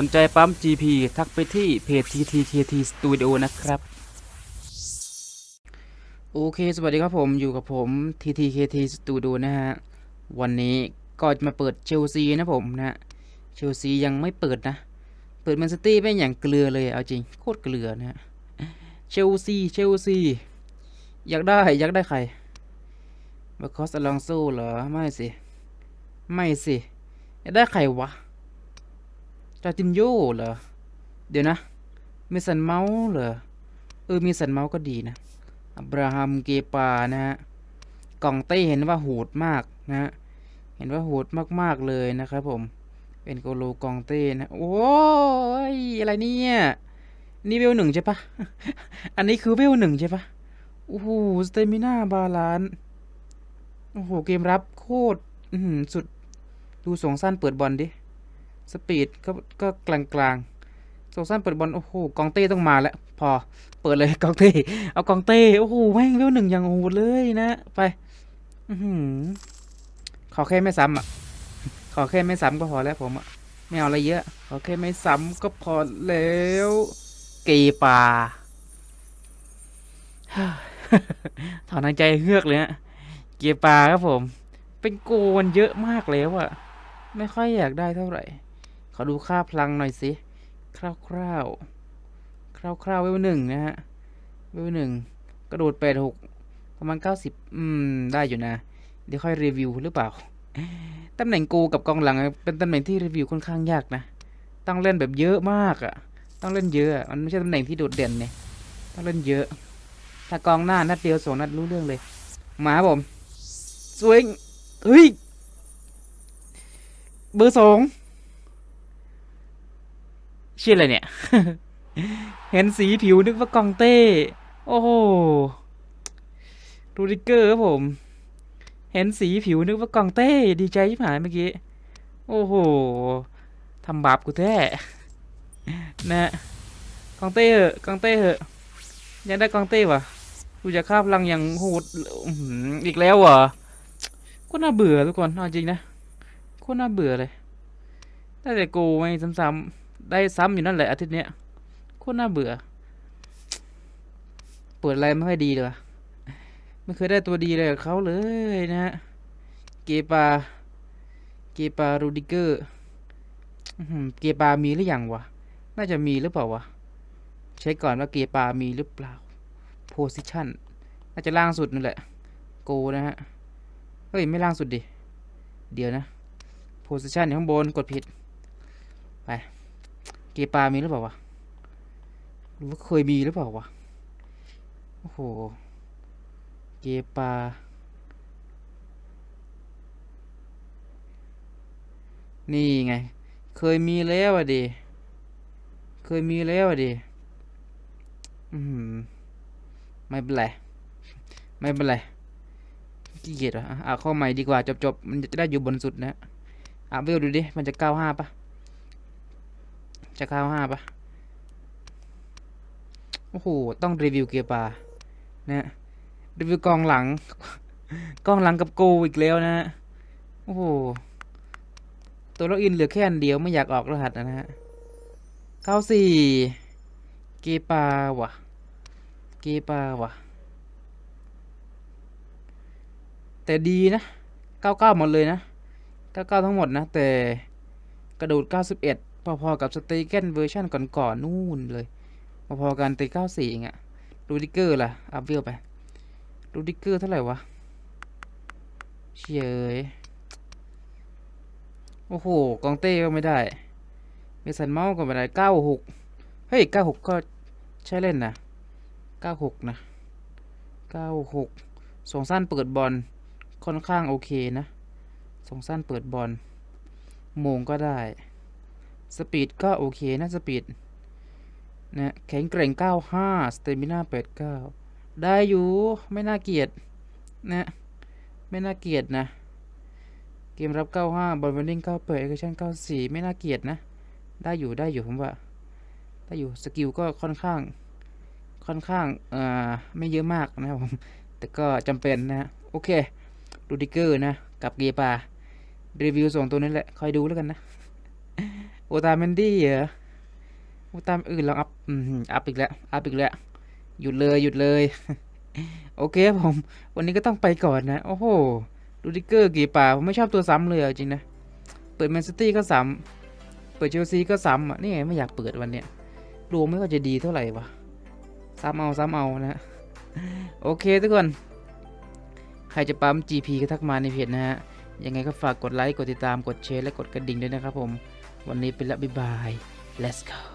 สนใจปั๊ม GP ทักไปที่เพจ TTKT Studio นะครับ โอเค สวัสดีครับผมอยู่กับผม TTKT Studio นะฮะ วันนี้ก็จะมาเปิดเชลซีนะผมนะฮะเชลซียังไม่เปิดนะ เปิดแมนซิตี้ไม่อย่างเกลือเลยเอาจริง โคตรเกลือนะฮะเชลซีเชลซีอยากได้อยากได้ใครมาคอสอลองโซเหรอ ไม่สิ ไม่สิ อยากได้ใครวะ จอร์จินโยเหรอ เดี๋ยวนะมีสันเมาส์เหรอ เออมีสันเมาส์ก็ดีนะ อับราฮัมเกปานะฮะ กล่องเต้เห็นว่าโหดมากนะฮะ เห็นว่าโหดมากๆเลยนะครับผม เป็นโกโลกองเต้นะ โอ้ยอะไรเนี่ย นี่เวลหนึ่งใช่ปะ อันนี้คือเวลหนึ่งใช่ปะ โอ้โห สเตมิน่าบาลานโอ้โห เกมรับโคตรสุด ดูสองสั้นเปิดบอลดิ สปีดก็ก็กลางกลางๆสองสั้นเปิดบอลโอ้โหกองเต้ต้องมาแล้ว พอเปิดเลยกองเต้เอากองเต้โอ้โหแม่งเวหนึ่งอย่างโหดเลยนะไปอืขอแค่ไม่ซ้ำอะขอแค่ไม่ซ้ำก็พอแล้วผมอะไม่เอาอะไรเยอะขอแค่ไม่ซ้ำก็พอแล้วเกปาถอนหายใจเฮือกเลยฮะเกียร์ปลาครับผม เป็นโกนเยอะมากแล้วอะไม่ค่อยอยากได้เท่าไหร่ ขอดูค่าพลังหน่อยสิ คร่าวๆ คร่าวๆ เวลหนึ่งนะฮะ เวลหนึ่งกระโดดแปดหกประมาณเก้าสิบอืม ได้อยู่นะ เดี๋ยวค่อยรีวิวหรือเปล่า ตำแหน่งกูกับกองหลัง เป็นตำแหน่งที่รีวิวค่อนข้างยากนะ ต้องเล่นแบบเยอะมากอะต้องเล่นเยอะ มันไม่ใช่ตำแหน่งที่โดดเด่นเนี่ย ต้องเล่นเยอะ ถ้ากองหน้านัดเดียวสองนัดรู้เรื่องเลย หมาผม สวย เฮ้ย เบอร์สอง ชื่ออะไรเนี่ย เห็นสีผิวนึกว่ากองเต้ โอ้โหรูดิเกอร์ครับผม เห็นสีผิวนึกว่ากองเต้ ดีใจชิบหายเมื่อกี้ โอ้โหทำบาปกูแท้นะกองเต้เหอะกองเต้เหอะยังได้กองเต้วะกูจะคาบพลังอย่างโหดอีกแล้วเหรอก็น่าเบื่อทุกคนเอาจริงนะโคตรน่าเบื่อเลยได้แต่กูไม่ซ้ำๆ ได้ซ้ำอยู่นั่นแหละอาทิตย์เนี้ยโคตรน่าเบื่อ เปิดอะไรไม่ค่อยดีเลยไม่เคยได้ตัวดีเลยกับเขาเลยนะฮะเกปา เกปารูดิเกอร์เกปามีหรือยังวะ น่าจะมีหรือเปล่าวะ เช็คก่อนว่าเกปามีหรือเปล่า โพซิชันน่าจะล่างสุดนั่นแหละ โกนะฮะ เฮ้ย ไม่ล่างสุดดิ เดี๋ยวนะ โพสิชันอยู่ข้างบนกดผิด ไป เกปามีหรือเปล่าวะหรือว่าเคยมีหรือเปล่าวะโอ้โหเกปานี่ไง เคยมีแล้วอะดิเคยมีแล้วอะดิอืมไม่เป็นไรไม่เป็นไรขี้เกียจอะอะข้าใหม่ดีกว่าจบๆมันจะได้อยู่บนสุดนะอะเวดูดิมันจะเก้าห้าปะ จะเก้าห้าปะโอ้โห ต้องรีวิวเกียร์ปลานะฮะรีวิวกองหลัง กองหลังกับโกอีกแล้วนะฮะโอ้โห ตัวล็อกอินเหลือแค่อันเดียวไม่อยากออกรหัสนะฮะเก้าสี่ เกียร์ปลาวะเกียร์ปลาวะแต่ดีนะ 99 หมดเลยนะ 99 ทั้งหมดนะ แต่กระโดด 91 พอๆกับสเตเกนเวอร์ชันก่อนๆนู่นเลย พอๆกันแต่94เองอะรูดิเกอร์ล่ะ อัพเวลไปรูดิเกอร์เท่าไหร่วะเฉยโอ้โห กองเต้ก็ไม่ได้เมสันเมาส์ก็ไม่ได้96เฮ้ย96ก็ใช้เล่นนะ96นะ96สองสั้นเปิดบอลค่อนข้างโอเคนะสองสั้นเปิดบอลโมงก็ได้ สปีดก็โอเคนะสปีดนะแข็งแกร่ง 95 สเตมิน่า 89 ได้อยู่ไม่น่าเกลียดนะไม่น่าเกลียดนะ เกมรับ 95 บอลเวนดิ้ง98เอเกชั่น94 ไม่น่าเกลียดนะ ได้อยู่ได้อยู่ผมว่า ได้อยู่สกิลก็ค่อนข้างค่อนข้างเอ่าไม่เยอะมากนะครับผม แต่ก็จำเป็นนะ โอเคดูดิเกอร์นะ กับเกียร์ปารีวิวส่งตัวนี้แหละคอยดูแล้วกันนะ อตาเมนดี้เหรอโอตามอื่นเราอัพอืมอัพอีกแล้ว อัพอีกแล้ว หยุดเลยหยุดเลย โอเคครับผม วันนี้ก็ต้องไปก่อนนะ โอ้โห ดูดิเกอร์กี่ป่า ผมไม่ชอบตัวซ้ำเลยจริงนะ เปิดแมนซิตี้ก็ซ้ำเปิดเชลซีก็ซ้ำอะ นี่ไงไม่อยากเปิดวันเนี้ยดวงไม่ค่อยจะดีเท่าไหร่วะ ซ้ำเอาซ้ำเอานะฮะโอเคทุกคน ใครจะปั๊ม GP ก็ทักมาในเพจนะฮะ ยังไงก็ฝากกดไลค์ กดติดตาม กดแชร์ และกดกระดิ่งด้วยนะครับผม วันนี้ไปละบ๊ายบาย let's go